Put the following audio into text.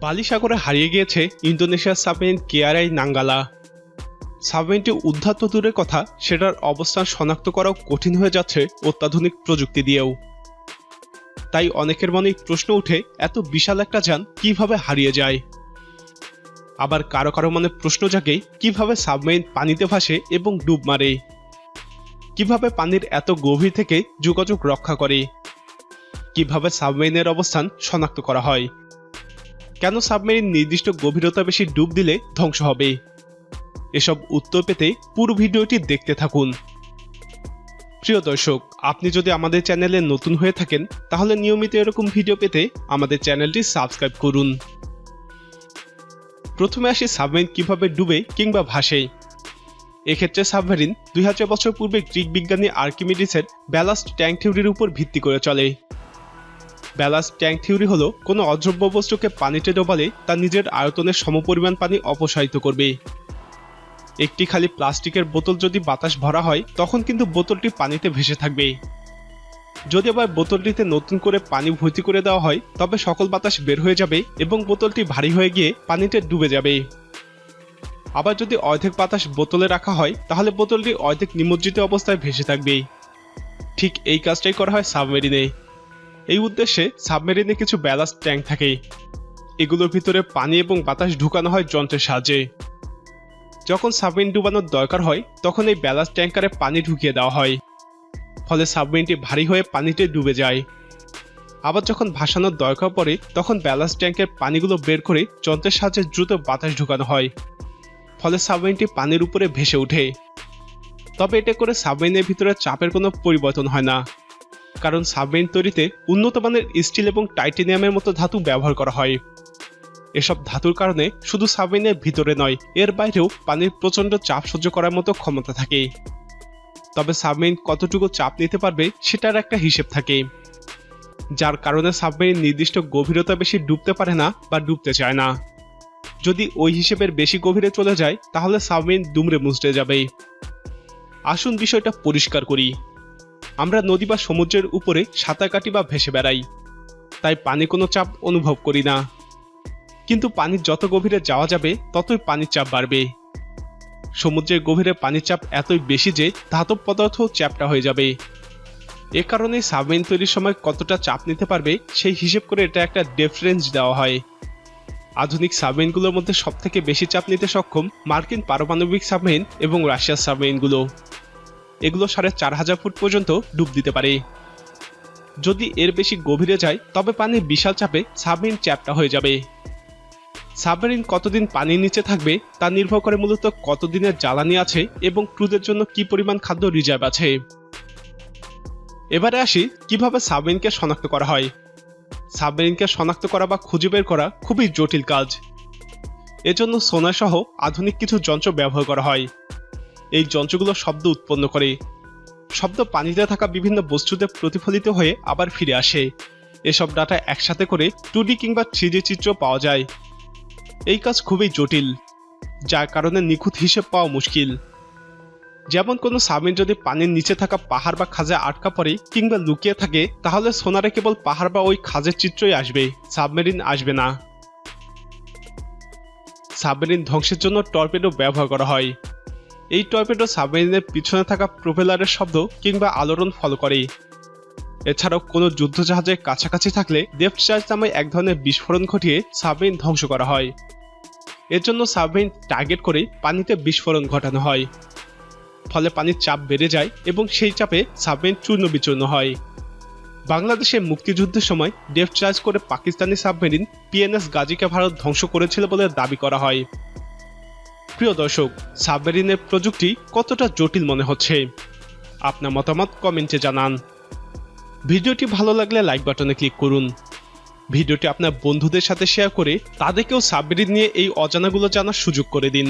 বালিসাগরে হারিয়ে গিয়েছে ইন্দোনেশিয়ার সাবমেরিন কেআরআই নাঙ্গালা। সাবমেরিনটি উদ্ধার তো দূরের কথা, সেটার অবস্থান শনাক্ত করাও কঠিন হয়ে যাচ্ছে অত্যাধুনিক প্রযুক্তি দিয়েও। তাই অনেকের মনেই প্রশ্ন উঠে এত বিশাল একটা যান কীভাবে হারিয়ে যায়? আবার কারও কারও মনে প্রশ্ন জাগে, কীভাবে সাবমেরিন পানিতে ভাসে এবং ডুব মারে? কীভাবে পানির এত গভীর থেকে যোগাযোগ রক্ষা করে? কীভাবে সাবমেরিনের অবস্থান শনাক্ত করা হয়? কেন সাবমেরিন নির্দিষ্ট গভীরতা বেশি ডুব দিলে ধ্বংস হবে? এসব উত্তর পেতে পুরো ভিডিওটি দেখতে থাকুন। প্রিয় দর্শক, আপনি যদি আমাদের চ্যানেলে নতুন হয়ে থাকেন, তাহলে নিয়মিত এরকম ভিডিও পেতে আমাদের চ্যানেলটি সাবস্ক্রাইব করুন। প্রথমে আসি সাবমেরিন কীভাবে ডুবে কিংবা ভাসে। এক্ষেত্রে সাবমেরিন দুই হাজার বছর পূর্বে গ্রিক বিজ্ঞানী আর্কিমিডিসের ব্যালাস্ট ট্যাঙ্ক থিওরির উপর ভিত্তি করে চলে। ব্যালাস্ট ট্যাঙ্ক থিওরি হলো, কোনো অদ্রব্য বস্তুকে পানিতে ডোবালে তা নিজের আয়তনের সমপরিমাণ পানি অপসারিত করবে। একটি খালি প্লাস্টিকের বোতল যদি বাতাস ভরা হয়, তখন কিন্তু বোতলটি পানিতে ভেসে থাকবে। যদি আবার বোতলটিতে নতুন করে পানি ভর্তি করে দেওয়া হয়, তবে সকল বাতাস বের হয়ে যাবে এবং বোতলটি ভারী হয়ে গিয়ে পানিতে ডুবে যাবে। আবার যদি অর্ধেক বাতাস বোতলে রাখা হয়, তাহলে বোতলটি অর্ধেক নিমজ্জিত অবস্থায় ভেসে থাকবে। ঠিক এই কাজটাই করা হয় সাবমেরিনে। এই উদ্দেশ্যে সাবমেরিনে কিছু ব্যালাস্ট ট্যাঙ্ক থাকে। এগুলোর ভিতরে পানি এবং বাতাস ঢুকানো হয় যন্ত্রের সাহায্যে। যখন সাবমেরিন ডুবানোর দরকার হয়, তখন এই ব্যালাস্ট ট্যাঙ্কারে পানি ঢুকিয়ে দেওয়া হয়। ফলে সাবমেরিনটি ভারী হয়ে পানিতে ডুবে যায়। আবার যখন ভাসানোর দরকার পড়ে, তখন ব্যালাস্ট ট্যাঙ্কের পানিগুলো বের করে যন্ত্রের সাহায্যে দ্রুত বাতাস ঢুকানো হয়। ফলে সাবমেরিনটি পানির উপরে ভেসে ওঠে। তবে এটা করে সাবমেরিনের ভিতরে চাপের কোনো পরিবর্তন হয় না। কারণ সাবমেরিন তৈরিতে উন্নত মানের স্টিল এবং টাইটেনিয়ামের মতো ধাতু ব্যবহার করা হয়। এসব ধাতুর কারণে শুধু সাবমেরিনের ভিতরে নয়, এর বাইরেও পানির প্রচণ্ড চাপ সহ্য করার মতো ক্ষমতা থাকে। তবে সাবমেরিন কতটুকু চাপ নিতে পারবে সেটার একটা হিসেব থাকে। যার কারণে সাবমেরিন নির্দিষ্ট গভীরতা বেশি ডুবতে পারে না বা ডুবতে চায় না। যদি ওই হিসেবের বেশি গভীরে চলে যায়, তাহলে সাবমেরিন দুমড়ে মুচড়ে যাবে। আসুন বিষয়টা পরিষ্কার করি। আমরা নদী বা সমুদ্রের উপরে সাঁতার কাটি বা ভেসে বেড়াই। তাই পানি কোনো চাপ অনুভব করি না। কিন্তু পানির যত গভীরে যাওয়া যাবে, ততই পানির চাপ বাড়বে। সমুদ্রের গভীরে পানির চাপ এতই বেশি যে ধাতব পদার্থ চ্যাপটা হয়ে যাবে। এ কারণে সাবমেরিন তৈরির সময় কতটা চাপ নিতে পারবে, সেই হিসেব করে এটা একটা ডেফারেন্স দেওয়া হয়। আধুনিক সাবমেরিনগুলোর মধ্যে সবথেকে বেশি চাপ নিতে সক্ষম মার্কিন পারমাণবিক সাবমেরিন এবং রাশিয়ার সাবমেরিনগুলো। এগুলো সাড়ে চার হাজার ফুট পর্যন্ত ডুব দিতে পারে। যদি এর বেশি গভীরে যায়, তবে পানির বিশাল চাপে সাবমেরিন চ্যাপটা হয়ে যাবে। সাবমেরিন কতদিন পানির নিচে থাকবে, তা নির্ভর করে মূলত কতদিনের জ্বালানি আছে এবং ক্রুদের জন্য কি পরিমাণ খাদ্য রিজার্ভ আছে। এবারে আসি, কীভাবে সাবমেরিনকে শনাক্ত করা হয়। সাবমেরিনকে শনাক্ত করা বা খুঁজে বের করা খুবই জটিল কাজ। এজন্য সোনার সহ আধুনিক কিছু যন্ত্র ব্যবহার করা হয়। এই যন্ত্রগুলো শব্দ উৎপন্ন করে। শব্দ পানিতে থাকা বিভিন্ন বস্তুতে প্রতিফলিত হয়ে আবার ফিরে আসে। এসব ডাটা একসাথে করে টু কিংবা থ্রি চিত্র পাওয়া যায়। এই কাজ খুবই জটিল, যার কারণে নিখুঁত হিসেব পাওয়া মুশকিল। যেমন কোনো সাবমেরিন যদি পানির নিচে থাকা পাহাড় বা খাজে আটকা পড়ে কিংবা লুকিয়ে থাকে, তাহলে সোনারে কেবল পাহাড় বা ওই খাজের চিত্রই আসবে, সাবমেরিন আসবে না। সাবমেরিন ধ্বংসের জন্য টর্পেডো ব্যবহার করা হয়। এই টর্পেডো সাবমেরিনের পিছনে থাকা প্রোপেলারের শব্দ কিংবা আলোড়ন ফলো করে এছাড়াও কোনো যুদ্ধজাহাজের কাছাকাছি থাকলে ডেফট চার্জ নামে এক ধরনের বিস্ফোরণ ঘটিয়ে সাবমেরিন ধ্বংস করা হয়। এর জন্য সাবমেরিন টার্গেট করে পানিতে বিস্ফোরণ ঘটানো হয়। ফলে পানির চাপ বেড়ে যায় এবং সেই চাপে সাবমেরিন চূর্ণ বিচূর্ণ হয়। বাংলাদেশে মুক্তিযুদ্ধের সময় ডেফট চার্জ করে পাকিস্তানি সাবমেরিন পিএনএস গাজীকে ভারত ধ্বংস করেছিল বলে দাবি করা হয়। প্রিয় দর্শক, সাবমেরিনের প্রযুক্তি কতটা জটিল মনে হচ্ছে? আপনার মতামত কমেন্টে জানান। ভিডিওটি ভালো লাগলে লাইক বাটনে ক্লিক করুন। ভিডিওটি আপনার বন্ধুদের সাথে শেয়ার করে তাদেরকেও সাবমেরিন নিয়ে এই অজানাগুলো জানার সুযোগ করে দিন।